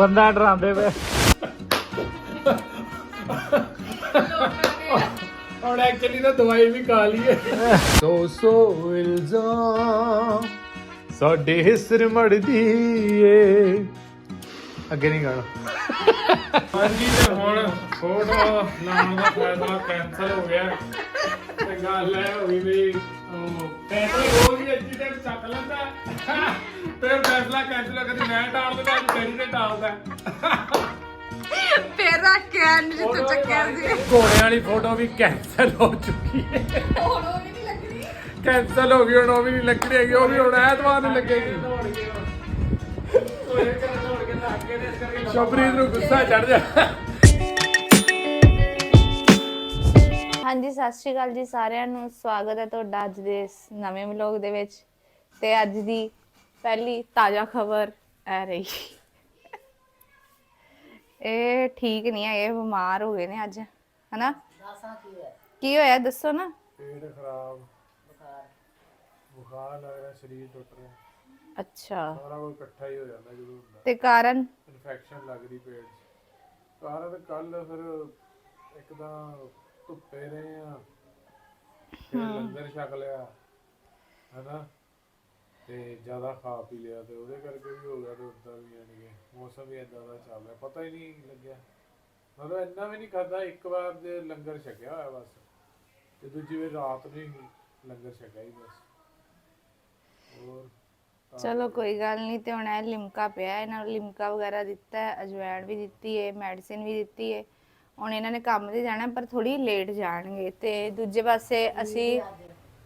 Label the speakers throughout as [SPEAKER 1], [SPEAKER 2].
[SPEAKER 1] ਬੰਦਾ ਡਰਾਉਂਦੇ ਪਏ।
[SPEAKER 2] ਹੁਣ ਐਕਚੁਅਲੀ ਤਾਂ ਦਵਾਈ ਵੀ ਖਾ ਲਈਏ
[SPEAKER 1] ਦੋ ਸੌ ਇਲਜ਼ਾਮ ਸਾਡੇ ਹਿਸਰ ਮੜਦੀ ਏ। ਅੱਗੇ ਨਹੀਂ ਗਾਣਾ।
[SPEAKER 2] ਹਾਂਜੀ ਤੇ ਹੁਣ ਫੋਟੋ ਲਾਉਣ ਦਾ ਫੈਸਲਾ ਕੈਨਸਲ ਹੋ ਗਿਆ। ਤੇ ਗੱਲ ਹੈ ਹੋਈ ਵੀ ਉਹ ਫੈਸਲਾ ਅੱਜੀ ਤੇ ਚੱਕ ਲੈਂਦਾ। ਫਿਰ ਫੈਸਲਾ ਕੈਨਸਲ ਹੋ ਕਦੀ ਮੈਂ ਟਾਲ ਦਿੰਦਾ ਕਦੀ ਤੇਰੀ ਤੇ ਟਾਲਦਾ
[SPEAKER 3] ਫੇਰ ਰੱਖ ਕੇ ਐਨ ਜਿੱਥੇ ਚੱਕਿਆ ਸੀ।
[SPEAKER 2] ਘੋੜਿਆਂ ਵਾਲੀ ਫੋਟੋ ਵੀ ਕੈਨਸਲ ਹੋ ਚੁੱਕੀ ਹੈ।
[SPEAKER 3] ਹੁਣ ਉਹ ਵੀ ਨਹੀਂ ਲੱਗਣੀ।
[SPEAKER 2] ਕੈਨਸਲ ਹੋ ਗਈ ਹੁਣ ਉਹ ਵੀ ਨਹੀਂ ਲੱਗਣੀ ਹੈਗੀ ਉਹ ਵੀ ਹੁਣ ਐਤਵਾਰ ਨੂੰ ਲੱਗੇਗੀ। ਸ਼ਬਰੀਤ ਨੂੰ ਗੁੱਸਾ ਚੜ ਜਾ।
[SPEAKER 3] ਹਾਂਜੀ ਸਤਿ ਸ਼੍ਰੀ ਅਕਾਲ ਜੀ ਸਾਰਿਆਂ ਨੂੰ। ਸਵਾਗਤ ਹੈ ਤੁਹਾਡਾ ਅੱਜ ਦੇ ਇਸ ਨਵੇਂ ਵਲੌਗ ਦੇ ਵਿੱਚ। ਤੇ ਅੱਜ ਦੀ ਪਹਿਲੀ ਤਾਜ਼ਾ ਖਬਰ ਆ ਰਹੀ। ਇਹ ਠੀਕ ਨਹੀਂ ਹੈ ਇਹ ਬਿਮਾਰ ਹੋ ਗਏ ਨੇ ਅੱਜ ਹਨਾ? ਕੀ ਹੋਇਆ? ਦੱਸੋ ਨਾ।
[SPEAKER 2] ਪੇਟ ਖਰਾਬ ਬੁਖਾਰ ਬੁਖਾਰ ਲੱਗ ਰਿਹਾ ਸਰੀਰ ਟੁੱਟ ਰਿਹਾ।
[SPEAKER 3] ਅੱਛਾ।
[SPEAKER 2] ਸਾਰਾ ਕੁਝ ਇਕੱਠਾ ਹੀ ਹੋ ਜਾਂਦਾ ਜਦੋਂ ਹੁੰਦਾ
[SPEAKER 3] ਤੇ ਕਾਰਨ?
[SPEAKER 2] ਇਨਫੈਕਸ਼ਨ ਲੱਗਦੀ ਪੇਟ 'ਚ। ਕਾਰਨ ਕੱਲ ਫਿਰ ਇੱਕ ਤਾਂ ਧੁੱਪੇ ਰਹੇ ਆ। ਫਿਰ ਲੰਗਰ ਛਕ ਲਿਆ ਹਨਾ? ਤੇ ਜ਼ਿਆਦਾ ਖਾ ਪੀ ਲਿਆ ਤੇ ਉਹਦੇ ਕਰਕੇ ਵੀ ਹੋ ਗਿਆ ਤੇ ਉਦਾਂ ਵੀ ਯਾਨੀ ਕਿ ਮੌਸਮ ਵੀ ਇਦਾਂ ਦਾ ਚੱਲ ਰਿਹਾ। ਪਤਾ ਹੀ ਨਹੀਂ ਲੱਗਿਆ। ਮਤਲਬ ਇੰਨਾ ਵੀ ਨਹੀਂ ਖਾਦਾ ਇੱਕ ਵਾਰ ਦੇ ਲੰਗਰ ਛਕਿਆ ਹੋਇਆ ਬਸ। ਤੇ ਦੂਜੀ ਵਾਰ ਰਾਤ ਨੂੰ ਲੰਗਰ ਛਕਿਆ ਹੀ ਬਸ। ਹੋਰ
[SPEAKER 3] ਚਲੋ ਕੋਈ ਗੱਲ ਨਹੀਂ ਤੇ ਹੁਣ ਇਹ ਲਿਮਕਾ ਪਿਆ ਇਹਨਾਂ ਨੂੰ ਲਿਮਕਾ ਵਗੈਰਾ ਦਿੱਤਾ ਹੈ ਅਜਵਾਇਣ ਵੀ ਦਿੱਤੀ ਹੈ ਮੈਡੀਸਿਨ ਵੀ ਦਿੱਤੀ ਹੈ ਹੁਣ ਇਹਨਾਂ ਨੇ ਕੰਮ ਤੇ ਜਾਣਾ ਪਰ ਥੋੜੀ ਲੇਟ ਜਾਣਗੇ ਤੇ ਦੂਜੇ ਪਾਸੇ ਅਸੀਂ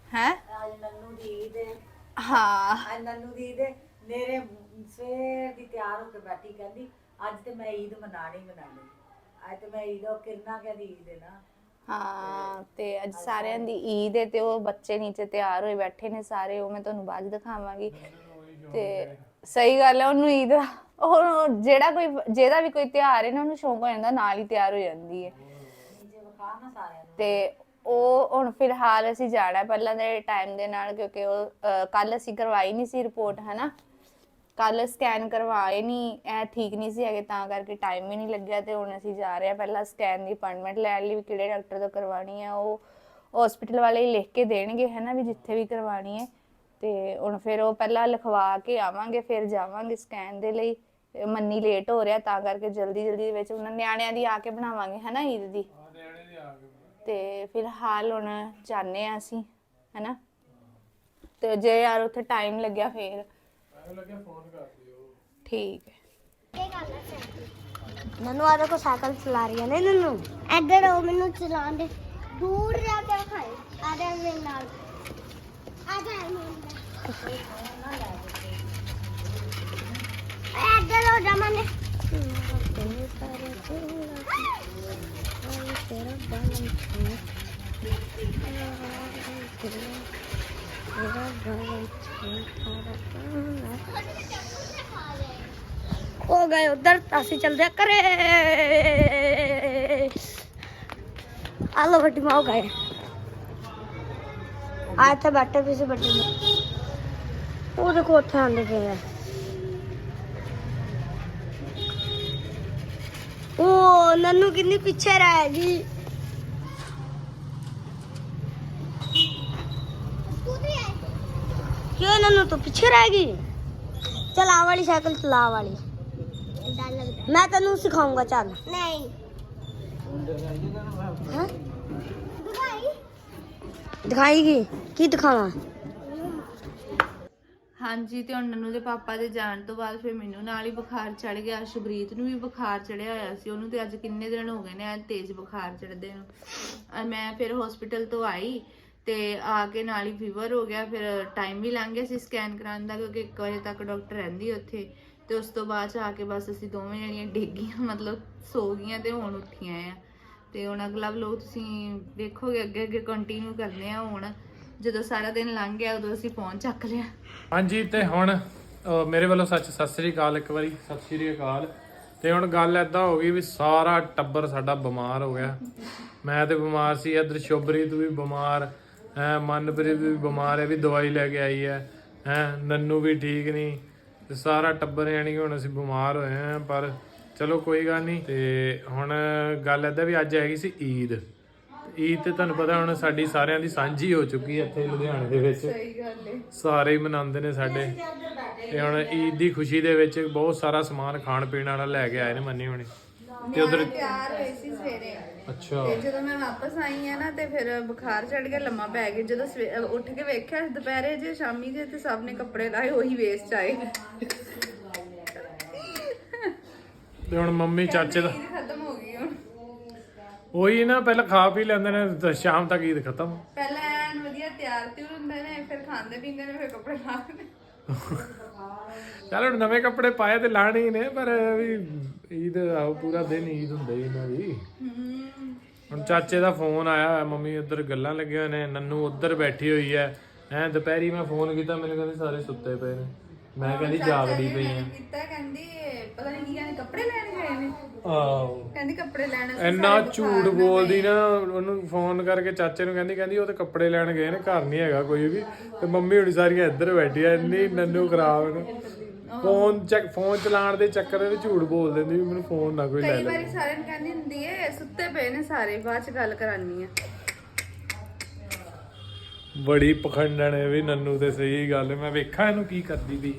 [SPEAKER 3] ਹੈ?
[SPEAKER 4] ਅੱਜ ਨੰਨੂ ਦੀ ਦੇ
[SPEAKER 3] ਹਾਂ।
[SPEAKER 4] ਅੱਜ ਨੰਨੂ ਦੀ ਦੇ ਮੇਰੇ ਸਵੇਰ ਦੀ ਤਿਆਰ ਹੋ ਕੇ ਬੈਠੀ ਕਹਿੰਦੀ ਅੱਜ ਤੇ ਮੈਂ ਈਦ ਮਨਾਣੀ ਮਨਾਣੀ। ਅੱਜ ਤੇ ਮੈਂ ਈਦ ਉਹ ਕਿਰਨਾ ਕਹਿੰਦੀ ਈਦ ਹੈ ਨਾ।
[SPEAKER 3] ਹਾਂ ਤੇ ਅੱਜ ਸਾਰਿਆਂ ਦੀ ਈਦ ਹੈ ਤੇ ਉਹ ਬੱਚੇ ਨੀਚੇ ਤਿਆਰ ਹੋਏ ਬੈਠੇ ਨੇ ਸਾਰੇ ਉਹ ਮੈਂ ਤੁਹਾਨੂੰ ਬਾਅਦ ਦਿਖਾਵਾਂਗੀ। ਤੇ ਸਹੀ ਗੱਲ ਹੈ ਉਹਨੂੰ ਈਦ ਉਹ ਜਿਹੜਾ ਕੋਈ, ਜਿਹਦਾ ਵੀ ਕੋਈ ਤਿਉਹਾਰ ਹੈ ਨਾ, ਉਹਨੂੰ ਸ਼ੌਂਕ ਹੋ ਜਾਂਦਾ, ਨਾਲ ਹੀ ਤਿਆਰ ਹੋ ਜਾਂਦੀ ਹੈ। ਤੇ ਉਹ ਹੁਣ ਫਿਲਹਾਲ ਅਸੀਂ ਜਾਣਾ ਪਹਿਲਾਂ ਦੇ ਟਾਈਮ ਦੇ ਨਾਲ, ਕਿਉਂਕਿ ਉਹ ਕੱਲ ਅਸੀਂ ਕਰਵਾਈ ਨਹੀਂ ਸੀ ਰਿਪੋਰਟ ਹਨਾ? ਕੱਲ ਸਕੈਨ ਕਰਵਾਏ ਨਹੀਂ ਇਹ ਠੀਕ ਨਹੀਂ ਸੀ ਹੈਗੇ, ਤਾਂ ਕਰਕੇ ਟਾਈਮ ਵੀ ਨਹੀਂ ਲੱਗਿਆ ਤੇ ਹੁਣ ਅਸੀਂ ਜਾ ਰਹੇ ਆ ਪਹਿਲਾਂ ਸਕੈਨ ਦੀ ਅਪਾਇੰਟਮੈਂਟ ਲੈਣ ਲਈ ਵੀ ਕਿਹੜੇ ਡਾਕਟਰ ਤੋਂ ਕਰਵਾਣੀ ਹੈ, ਉਹ ਹਸਪੀਟਲ ਵਾਲੇ ਹੀ ਲਿਖ ਕੇ ਦੇਣਗੇ, ਹਨਾ, ਵੀ ਜਿੱਥੇ ਵੀ ਕਰਵਾਣੀ ਹੈ। ਤੇ ਹੁਣ ਫਿਰ ਉਹ ਪਹਿਲਾਂ ਲਿਖਵਾ ਕੇ ਆਵਾਂਗੇ, ਫਿਰ ਜਾਵਾਂਗੇ ਸਕੈਨ ਦੇ ਲਈ। ਮੰਨੀ ਲੇਟ ਹੋ ਰਿਹਾ ਤਾਂ ਕਰਕੇ ਜਲਦੀ ਜਲਦੀ ਦੇ ਵਿੱਚ ਉਹਨਾਂ ਨਿਆਣਿਆਂ ਦੀ ਆ ਕੇ ਬਣਾਵਾਂਗੇ ਹਨਾ ਈਦ ਦੀ
[SPEAKER 2] ਆ ਨਿਆਣੇ ਦੇ ਆ ਗਏ
[SPEAKER 3] ਤੇ ਫਿਲਹਾਲ ਹੁਣ ਜਾਣੇ ਆ ਅਸੀਂ ਹੈਨਾ? ਤੇ ਜੇ ਯਾਰ ਉੱਥੇ ਟਾਈਮ ਲੱਗਿਆ ਫੇਰ।
[SPEAKER 2] ਮੈਨੂੰ ਲੱਗਿਆ ਫੋਨ ਕਰ ਦਿਓ।
[SPEAKER 3] ਠੀਕ ਹੈ।
[SPEAKER 5] ਨਨੂ ਆ ਦੇਖੋ ਸਾਈਕਲ ਚਲਾ ਰਹੀ ਹੈ ਨੇ ਨਨੂ? ਇੱਧਰ ਉਹ ਮੈਨੂੰ ਚਲਾਉਣ ਦੇ। ਦੂਰ ਜਾ ਕੇ ਖਾਏ ਆ ਜਾ ਮੇਰੇ ਨਾਲ। ਆ ਜਾ ਮੇਰੇ ਨਾਲ ਏ ਇੱਧਰ ਹੋ ਜਾ ਮਨੇ ਹੋ ਗਏ ਉਧਰ ਅਸੀਂ ਚਲਦੇ ਕਰੇ ਆਲੋ ਵੱਡੀ ਮਾਂ ਹੋ ਗਏ ਆ ਇੱਥੇ ਬੈਠੇ ਵੀ ਸੀ ਵੱਡੀ ਮਾਂ ਉਹ ਉਹ ਨੰਨੂ ਕਿੰਨੀ ਪਿੱਛੇ ਰਹਿ ਗਈ ਕਿਉਂ ਨੰਨੂ ਤੂੰ ਪਿੱਛੇ ਰਹਿ ਗਈ ਚਲਾ ਵਾਲੀ ਸਾਈਕਲ ਚਲਾ ਵਾਲੀ ਮੈਂ ਤੈਨੂੰ ਸਿਖਾਉਂਗਾ ਚੱਲ ਨਹੀਂ ਦਿਖਾਏਗੀ ਕੀ ਦਿਖਾਵਾਂ
[SPEAKER 3] ਹਾਂਜੀ, ਤੇ ਹੁਣ ਨਨੂ ਦੇ ਪਾਪਾ ਦੇ ਜਾਣ ਤੋਂ ਬਾਅਦ ਫਿਰ ਮੈਨੂੰ ਨਾਲ ਹੀ ਬੁਖਾਰ ਚੜ ਗਿਆ। ਸ਼ਬਰੀਤ ਨੂੰ ਵੀ ਬੁਖਾਰ ਚੜਿਆ ਹੋਇਆ ਸੀ, ਉਹਨੂੰ ਤੇ ਅੱਜ ਕਿੰਨੇ ਦਿਨ ਹੋ ਗਏ ਨੇ ਐ ਤੇਜ਼ ਬੁਖਾਰ ਚੜਦੇ ਨੂੰ। ਮੈਂ ਫਿਰ ਹਸਪੀਟਲ ਤੋਂ ਆਈ ਤੇ ਆ ਕੇ ਨਾਲ ਹੀ ਫੀਵਰ ਹੋ ਗਿਆ, ਫਿਰ ਟਾਈਮ ਵੀ ਲੰਘ ਗਿਆ ਸੀ ਸਕੈਨ ਕਰਾਉਣ ਦਾ, ਕਿਉਂਕਿ 1 ਵਜੇ ਤੱਕ ਡਾਕਟਰ ਰਹਿੰਦੀ ਉੱਥੇ। ਤੇ ਉਸ ਤੋਂ ਬਾਅਦ ਚ ਆ ਕੇ ਬਸ ਅਸੀਂ ਦੋਵੇਂ ਜਣੀਆਂ ਡਿੱਗ ਮਤਲਬ ਸੋ ਗਈਆਂ ਤੇ ਹੁਣ ਉੱਠੀਆਂ ਆ। ਤੇ ਹੁਣ ਅਗਲਾ ਵਲੋਗ ਤੁਸੀਂ ਦੇਖੋਗੇ ਅੱਗੇ ਅੱਗੇ ਕੰਟੀਨਿਊ ਕਰਨੇ ਆ ਹੁਣ। ਜਦੋਂ ਸਾਰਾ ਦਿਨ ਲੰਘ ਗਿਆ ਉਦੋਂ ਅਸੀਂ ਫੋਨ ਚੱਕ ਲਿਆ।
[SPEAKER 2] ਹਾਂਜੀ ਤੇ ਹੁਣ ਅਹ, ਮੇਰੇ ਵੱਲੋਂ ਸੱਚ ਸਤਿ ਸ੍ਰੀ ਅਕਾਲ ਇੱਕ ਵਾਰੀ ਸਤਿ ਸ੍ਰੀ ਅਕਾਲ। ਤੇ ਹੁਣ ਗੱਲ ਐਦਾਂ ਹੋ ਗਈ ਵੀ ਸਾਰਾ ਟੱਬਰ ਸਾਡਾ ਬਿਮਾਰ ਹੋ ਗਿਆ। ਮੈਂ ਤੇ ਬਿਮਾਰ ਸੀ ਇਧਰ ਸ਼ੁਭਰੀਤ ਵੀ ਬਿਮਾਰ ਹੈ ਮਨਪ੍ਰੀਤ ਵੀ ਬਿਮਾਰ ਹੈ ਵੀ ਦਵਾਈ ਲੈ ਕੇ ਆਈ ਹੈ ਹੈ ਨੰਨੂ ਵੀ ਠੀਕ ਨਹੀਂ। ਤੇ ਸਾਰਾ ਟੱਬਰ ਯਾਨੀ ਕਿ ਹੁਣ ਅਸੀਂ ਬਿਮਾਰ ਹੋਏ ਹਾਂ ਪਰ ਚਲੋ ਕੋਈ ਗੱਲ ਨਹੀਂ। ਤੇ ਹੁਣ ਗੱਲ ਏਦਾਂ ਵੀ ਅੱਜ ਹੈਗੀ ਸੀ ਈਦ। ਈਦ ਤੇ ਤੁਹਾਨੂੰ ਪਤਾ ਹੁਣ ਸਾਡੀ ਸਾਰਿਆਂ ਦੀ ਸਾਂਝੀ ਹੋ ਚੁੱਕੀ ਹੈ ਇੱਥੇ ਲੁਧਿਆਣੇ ਦੇ ਵਿੱਚ।
[SPEAKER 3] ਸਹੀ ਗੱਲ ਏ।
[SPEAKER 2] ਸਾਰੇ ਹੀ ਮਨਾਉਂਦੇ ਨੇ ਸਾਡੇ। ਤੇ ਹੁਣ ਈਦ ਦੀ ਖੁਸ਼ੀ ਦੇ ਵਿੱਚ ਬਹੁਤ ਸਾਰਾ ਸਮਾਨ ਖਾਣ ਪੀਣ ਵਾਲਾ ਲੈ ਕੇ ਆਏ ਨੇ ਮੰਨੀ ਹੁਣੀ। ਤੇ ਉਧਰ
[SPEAKER 3] ਤਿਆਰ ਹੋਈ ਸੀ ਸਵੇਰੇ।
[SPEAKER 2] ਅੱਛਾ।
[SPEAKER 3] ਤੇ ਜਦੋਂ ਮੈਂ ਵਾਪਸ ਆਈ ਆ ਨਾ ਤੇ ਫਿਰ ਬੁਖਾਰ ਚੜ ਗਿਆ ਲੰਮਾ ਪੈ ਗਿਆ। ਜਦੋਂ ਉੱਠ ਕੇ ਵੇਖਿਆ ਦੁਪਹਿਰੇ ਜੇ ਸ਼ਾਮੀ ਜੇ ਤੇ ਸਭ ਨੇ ਕੱਪੜੇ ਲਾਏ ਉਹੀ ਵੇਸਟ ਆਏ।
[SPEAKER 2] ਤੇ ਹੁਣ ਮੰਮੀ ਚਾਚੇ ਦਾ
[SPEAKER 3] ਈਦ ਖਤਮ ਹੋ ਗਈ ਹੁਣ
[SPEAKER 2] ਉਹੀ ਨਾ ਪਹਿਲਾਂ ਖਾ ਪੀ ਲੈਂਦੇ ਨੇ ਤੇ ਸ਼ਾਮ ਤੱਕ ਈਦ ਖਤਮ।
[SPEAKER 3] ਪਹਿਲਾਂ ਐਨ ਵਧੀਆ ਤਿਆਰ ਤਿਉਰ ਹੁੰਦੇ ਨੇ ਫਿਰ ਖਾਂਦੇ ਪੀਂਦੇ ਨੇ ਫਿਰ ਕੱਪੜੇ ਲਾਉਂਦੇ
[SPEAKER 2] ਚੱਲ ਨਵੇਂ ਕੱਪੜੇ ਪਾਏ ਤੇ ਲਾਣੇ ਹੀ ਨੇ ਪਰ ਵੀ ਈਦ ਆਓ ਪੂਰਾ ਦਿਨ ਈਦ ਹੁੰਦੀ ਇਹਨਾਂ ਦੀ ਹੁਣ ਚਾਚੇ ਦਾ ਫੋਨ ਆਇਆ ਹੋਇਆ ਮੰਮੀ ਉੱਧਰ ਗੱਲਾਂ ਲੱਗੇ ਹੋਏ ਨੇ ਨੰਨੂ ਉੱਧਰ ਬੈਠੀ ਹੋਈ ਹੈ। ਐ ਦੁਪਹਿਰੀ ਮੈਂ ਫੋਨ ਕੀਤਾ ਮੈਨੂੰ ਕਹਿੰਦੇ ਸਾਰੇ ਸੁੱਤੇ ਪਏ ਨੇ। ਮੈਂ ਕਹਿੰਦੀ ਜਾਗਦੀ ਪਈ ਆ।
[SPEAKER 3] ਕੀਤਾ ਕਹਿੰਦੀ ਪਤਾ ਨਹੀਂ ਕੀ ਕਹਿੰਦੇ ਕੱਪੜੇ ਲੈਣ ਗਏ ਨੇ।
[SPEAKER 2] ਆਹੋ।
[SPEAKER 3] ਕਹਿੰਦੀ ਕੱਪੜੇ ਲੈਣ ਅਸੀਂ
[SPEAKER 2] ਇੰਨਾ
[SPEAKER 3] ਸਾਰੇ
[SPEAKER 2] ਝੂਠ
[SPEAKER 3] ਬੁਖਾਰ ਨਾਲ
[SPEAKER 2] ਬੋਲਦੀ ਨਾ ਉਹਨੂੰ ਫੋਨ ਕਰਕੇ ਚਾਚੇ ਨੂੰ ਕਹਿੰਦੀ ਕਹਿੰਦੀ ਉਹ ਤੇ ਕੱਪੜੇ ਲੈਣ ਗਏ ਨੇ ਘਰ ਨਹੀਂ ਹੈਗਾ ਕੋਈ ਵੀ। ਤੇ ਮੰਮੀ ਹੁਣ ਸਾਰੀਆਂ ਇੱਧਰ ਬੈਠੀਆਂ ਇੰਨੀ ਨੰਨੂ ਖਰਾਬ ਨੇ। ਫੋਨ ਚੱਕ ਫੋਨ ਚਲਾਉਣ ਦੇ ਚੱਕਰ ਦੇ ਵਿੱਚ ਝੂਠ ਬੋਲ ਦਿੰਦੀ ਵੀ ਮੈਨੂੰ ਫੋਨ ਨਾ ਕੋਈ ਲੈ
[SPEAKER 3] ਕਈ
[SPEAKER 2] ਲੈ
[SPEAKER 3] ਵਾਰੀ ਸਾਰਿਆਂ ਨੂੰ ਕਹਿੰਦੀ ਹੁੰਦੀ ਏ ਸੁੱਤੇ ਪਏ ਨੇ ਸਾਰੇ ਬਾਅਦ ਚ ਗੱਲ ਕਰਾਨੀ ਆ।
[SPEAKER 2] ਬੜੀ ਪਖੰਡਣ ਹੈ ਵੀ ਨੰਨੂ ਤੇ ਸਹੀ ਗੱਲ। ਮੈਂ ਵੇਖਾਂ ਇਹਨੂੰ ਕੀ ਕਰਦੀ ਵੀ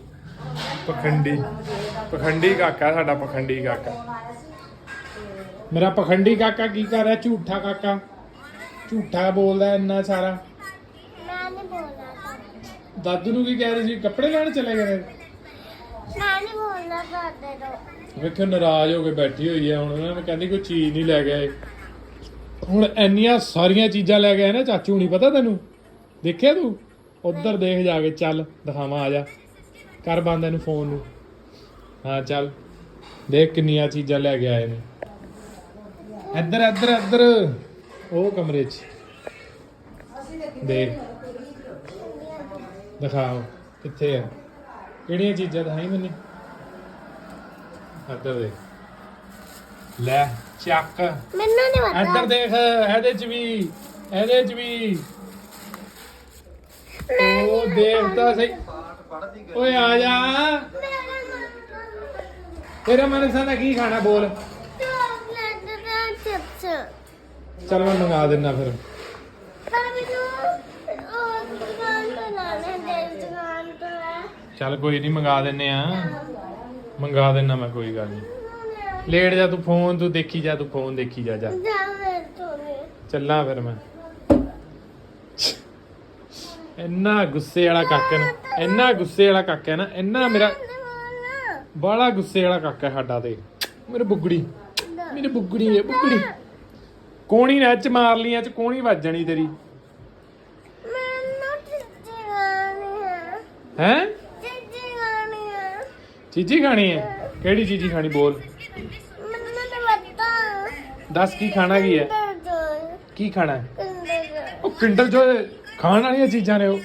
[SPEAKER 2] ਪਖੰਡੀ। ਪਖੰਡੀ ਕਾਕਾ ਸਾਡਾ ਪਖੰਡੀ ਕਾਕਾ। ਮੇਰਾ ਪਖੰਡੀ ਕਾਕਾ ਕੀ ਕਰ ਰਿਹਾ? ਝੂਠਾ ਕਾਕਾ। ਝੂਠਾ ਬੋਲਦਾ ਇੰਨਾ ਸਾਰਾ।
[SPEAKER 5] ਮੈਂ ਨਹੀਂ ਬੋਲਣਾ ਤਾਂ
[SPEAKER 2] ਦਾਦੂ ਨੂੰ ਕੀ ਕਹਿ ਰਹੀ ਸੀ? ਕੱਪੜੇ ਲੈਣ ਚਲੇ ਗਏ ਨੇ?
[SPEAKER 5] ਮੈਂ ਨਹੀਂ ਬੋਲਣਾ ਕਰਦੇ ਤੋਂ।
[SPEAKER 2] ਵੇਖੋ ਨਾਰਾਜ਼ ਹੋ ਕੇ ਬੈਠੀ ਹੋਈ ਹੈ ਹੁਣ। ਉਹਨਾਂ ਨੇ ਕਹਿੰਦੀ ਕੋਈ ਚੀਜ਼ ਨਹੀਂ ਲੈ ਗਏ ਹੁਣ ਇੰਨੀਆਂ ਸਾਰੀਆਂ ਚੀਜ਼ਾਂ ਲੈ ਗਏ ਨਾ ਚਾਚੂ ਨਹੀਂ ਪਤਾ ਤੈਨੂੰ? ਦੇਖਿਆ ਤੂੰ? ਉੱਧਰ ਦੇਖ ਜਾ ਕੇ ਚੱਲ ਦਿਖਾਵਾਂ ਆ ਜਾ। ਕਰ ਬੰਦ ਇਹਨੂੰ ਫੋਨ ਨੂੰ। ਹਾਂ ਚੱਲ। ਦੇਖ ਕਿੰਨੀਆਂ ਚੀਜ਼ਾਂ ਲੈ ਕੇ ਆਏ ਨੇ। ਇੱਧਰ ਇੱਧਰ ਇੱਧਰ। ਉਹ ਕਮਰੇ 'ਚ। ਦੇਖ। ਦਿਖਾਓ ਕਿੱਥੇ ਆ? ਕਿਹੜੀਆਂ ਚੀਜ਼ਾਂ ਦਿਖਾਈ ਮੈਨੂੰ? ਇੱਧਰ ਦੇਖ। ਲੈ ਚੱਕ।
[SPEAKER 5] ਮੈਨੂੰ ਨਹੀਂ ਪਤਾ।
[SPEAKER 2] ਇੱਧਰ ਦੇਖ ਇਹਦੇ 'ਚ ਵੀ ਇਹਦੇ 'ਚ ਵੀ। ਉਹ ਦੇਵਤਾ ਸਹੀ। ਓਏ ਆ ਜਾ। ਤੇਰਾ ਮਨ ਸੰਦਾ ਕੀ ਖਾਣਾ ਬੋਲ?
[SPEAKER 5] ਚਾਕਲੇਟ ਦਾ ਚਿਪਸ
[SPEAKER 2] ਚੱਲ ਮੈਂ ਮੰਗਾ ਦਿੰਦਾ ਫਿਰ।
[SPEAKER 5] ਪਰ ਮੈਨੂੰ ਉਹ ਦੁਕਾਨ ਤੋਂ ਲਾਣੇ ਦੇ ਦੁਕਾਨ ਤੋਂ ਹੈ
[SPEAKER 2] ਚੱਲ ਕੋਈ ਨਹੀਂ ਮੰਗਾ ਦਿੰਨੇ ਆ। ਮੰਗਾ ਦਿੰਨਾ ਮੈਂ ਕੋਈ ਗੱਲ ਨਹੀਂ ਲੇਟ ਜਾ ਤੂੰ ਫੋਨ ਤੂੰ ਦੇਖੀ ਜਾ ਤੂੰ ਫੋਨ ਦੇਖੀ ਜਾ ਜਾ।
[SPEAKER 5] ਜਾ ਮੇਰੇ ਤੋਂ। ਨਹੀਂ
[SPEAKER 2] ਚੱਲਾਂ ਫਿਰ ਮੈਂ। ਇੰਨਾ ਗੁੱਸੇ ਵਾਲਾ ਕਾਕਾ ਨਾ, ਇੰਨਾ ਗੁੱਸੇ ਵਾਲਾ ਕਾਕਾ ਨਾ, ਇੰਨਾ ਮੇਰਾ
[SPEAKER 5] ਬੋਲਣਾ
[SPEAKER 2] ਗੁੱਸੇ ਵਾਲਾ ਕਾਕਾ ਸਾਡਾ ਤੇ। ਮੇਰੇ ਬੁੱਗੜੀ ਮੇਰੇ ਬੁੱਗੜੀ ਹੈ, ਬੁੱਗੜੀ। ਕੋਣੀ ਨਾ ਚ ਮਾਰ ਲੀਆਂ ਚ ਕੋਣੀ ਵੱਜ ਤੇਰੀ।
[SPEAKER 5] ਚੀਜ਼ੀ ਖਾਣੀ ਹੈ? ਚੀਜ਼ੀ ਖਾਣੀ ਹੈ?
[SPEAKER 2] ਕਿਹੜੀ ਚੀਜੀ ਖਾਣੀ ਬੋਲ। ਦੱਸ ਕੀ ਖਾਣਾ ਕੀ ਹੈ? ਕੀ ਖਾਣਾ ਹੈ? ਉਹ ਕਿੰਡਰ ਜੋ ਖਾਣ ਵਾਲੀਆਂ ਚੀਜ਼ਾਂ ਨੇ ਉਹ।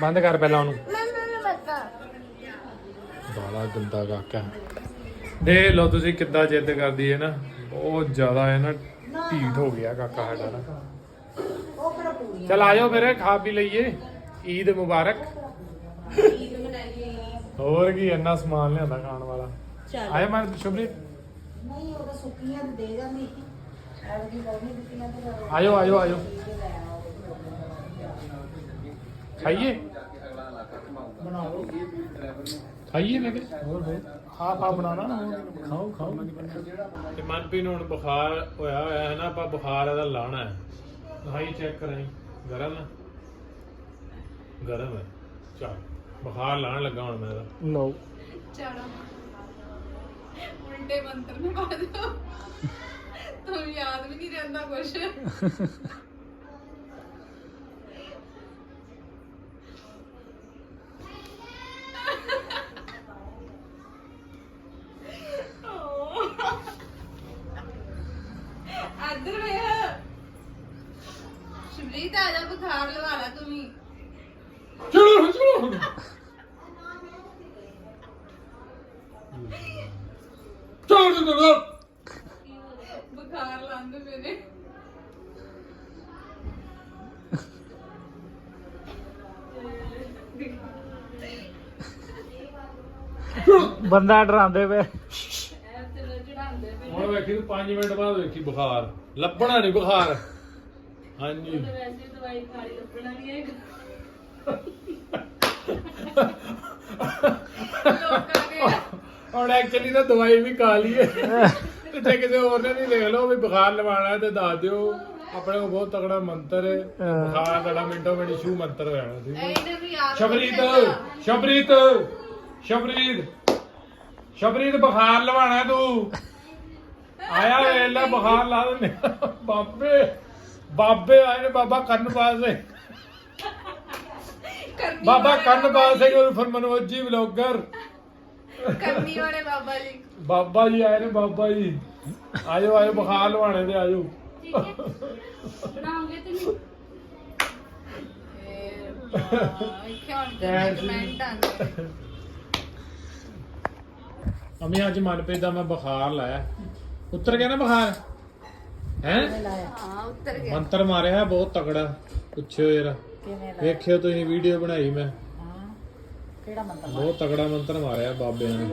[SPEAKER 2] ਬੰਦ ਕਰ ਪਹਿਲਾਂ ਉਹਨੂੰ। ਬਾਲਾ ਗੰਦਾ ਕਾਕਾ ਦੇਖ ਲਓ ਤੁਸੀਂ ਕਿੱਦਾਂ ਜਿੱਦ ਕਰਦੀ ਹੈ ਨਾ। ਬਹੁਤ ਜ਼ਿਆਦਾ ਹੈ ਨਾ। ਢੀਠ ਹੋ ਗਿਆ ਕਾਕਾ ਸਾਡਾ ਨਾ। ਚਲ ਆਜੋ ਫਿਰ ਖਾ ਪੀ ਲਈਏ। ਈਦ ਮੁਬਾਰਕ। ਹੋਰ ਕੀ ਇੰਨਾ ਸਮਾਨ ਲਿਆਂਦਾ ਖਾਣ ਵਾਲਾ। ਆਇਆ ਮਨ ਸ਼ੁਭਰੀਤ।
[SPEAKER 4] ਨਹੀਂ ਉਹ ਤਾਂ ਸੁੱਕੀਆਂ ਦੇ ਫਿਰ
[SPEAKER 2] ਆਜੋ ਆਜੋ ਆਜੋ। ਖਾਈਏ? ਖਾਈਏ ਮੈਂ ਕਿਹਾ ਹੋਰ ਹੋਰ। ਆਪ ਆ ਬਣਾਣਾ ਨਾ ਖਾਓ ਖਾਓ। ਤੇ ਮਨਪੀ ਨੂੰ ਹੁਣ ਬੁਖਾਰ ਹੋਇਆ ਹੋਇਆ ਹੈ ਨਾ ਆਪਾਂ ਬੁਖਾਰ ਇਹਦਾ ਲਾਣਾ ਹੈ। ਦਵਾਈ ਚੈੱਕ ਕਰਾਈ। ਗਰਮ ਹੈ? ਗਰਮ ਹੈ। ਚਲ ਬੁਖਾਰ ਲਾਣ ਲੱਗਾ ਹੁਣ ਮੈਂ ਇਹਦਾ।
[SPEAKER 1] ਲਓ
[SPEAKER 3] ਚਲੋ। ਉਲਟੇ ਮੰਤਰ ਮੇ ਬਾਦ ਤੋ ਯਾਦ ਵੀ ਨਹੀਂ ਰਹਿੰਦਾ ਕੁਛ। ਸ਼ਬਰੀਤ ਆ ਜਾ ਬੁਖਾਰ ਲਵਾ ਲੈ ਤੂੰ ਵੀ।
[SPEAKER 2] ਚਲੋ ਚਲੋ ਚਲੋ ਚਲੋ
[SPEAKER 3] ਬੁਖਾਰ ਲੰਦ ਮੇਰੇ
[SPEAKER 1] ਬੰਦਾ ਡਰਾਉਂਦੇ ਪਏ।
[SPEAKER 2] ਹੁਣ ਵੇਖੀ ਤੂੰ 5 ਮਿੰਟ ਬਾਅਦ ਵੇਖੀ ਬੁਖਾਰ। ਲੱਭਣਾ ਨਹੀਂ ਬੁਖਾਰ। ਹਾਂਜੀ।
[SPEAKER 3] ਵੈਸੇ ਦਵਾਈ ਖਾਲੀ ਲੱਭਣਾ ਨਹੀਂ ਹੈ ਲੋਕਾਂ ਦੇ
[SPEAKER 2] ਹੁਣ ਐਕਚੁਅਲੀ ਤਾਂ ਦਵਾਈ ਵੀ ਖਾ ਲਈਏ। ਤੇ ਜੇ ਕਿਸੇ ਹੋਰ ਨੇ ਨਹੀਂ ਦੇਖ ਲਓ ਵੀ ਬੁਖਾਰ ਲਵਾਉਣਾ ਹੈ ਤੇ ਦੱਸ ਦਿਓ ਆਪਣੇ ਕੋਲ ਬਹੁਤ ਤਗੜਾ ਮੰਤਰ ਹੈ। ਬੁਖਾਰ ਤੁਹਾਡਾ ਮਿੰਟੋ ਮਿੰਟ ਸ਼ੂ ਮੰਤਰ ਹੋ ਜਾਣਾ ਠੀਕ ਹੈ।
[SPEAKER 3] ਇਹਨੇ ਵੀ ਯਾਦ
[SPEAKER 2] ਸ਼ਬਰੀਤ ਸ਼ਬਰੀਤ ਸ਼ਬਰੀਤ ਸ਼ਬਰੀਤ ਬੁਖਾਰ ਲਵਾਣਾ ਤੂੰ। ਆਇਆ ਵੇਲਾ ਬੁਖਾਰ ਲਾ ਦਿੰਦੇ ਆ। ਬਾਬੇ ਆਏ ਨੇ ਬਾਬਾ ਕੰਨਪਾਲ ਸਿੰਘ। ਬਾਬਾ ਕੰਨਪਾਲ ਸਿੰਘ ਉਰਫ ਮਨੋਜੀ ਵਲੋਗਰ।
[SPEAKER 3] ਕਰਨੀ ਵਾਲੇ ਬਾਬਾ ਜੀ।
[SPEAKER 2] ਬਾਬਾ ਜੀ ਆਏ ਨੇ ਬਾਬਾ ਜੀ। ਆਜੋ ਆਜੋ ਬੁਖਾਰ ਲਵਾਣੇ ਤੇ ਆਜੋ
[SPEAKER 3] ਬਣਾਉਂਗੇ ਤੇ ਨਹੀਂ ਇਹ ਕਿਉਂ ਕਮੈਂਟ ਆਂਦੇ
[SPEAKER 2] ਅਮੀ ਅੱਜ ਮਨਪ੍ਰੀਤ ਦਾ ਮੈਂ ਬੁਖਾਰ ਲਾਇਆ। ਉਤਰ ਗਿਆ ਨਾ ਬੁਖਾਰ? ਹੈ?
[SPEAKER 3] ਹਾਂ ਉੱਤਰ ਗਿਆ।
[SPEAKER 2] ਮੰਤਰ ਮਾਰਿਆ ਬਹੁਤ ਤਗੜਾ ਪੁੱਛਿਓ ਯਾਰ।
[SPEAKER 4] ਕਿਵੇਂ
[SPEAKER 2] ਵੇਖਿਓ ਤੁਸੀਂ ਵੀਡੀਓ ਬਣਾਈ ਮੈਂ।
[SPEAKER 4] ਹਾਂ ਕਿਹੜਾ ਮੰਤਰ
[SPEAKER 2] ਬਹੁਤ ਤਗੜਾ ਮੰਤਰ ਮਾਰਿਆ ਬਾਬਿਆਂ ਨੇ।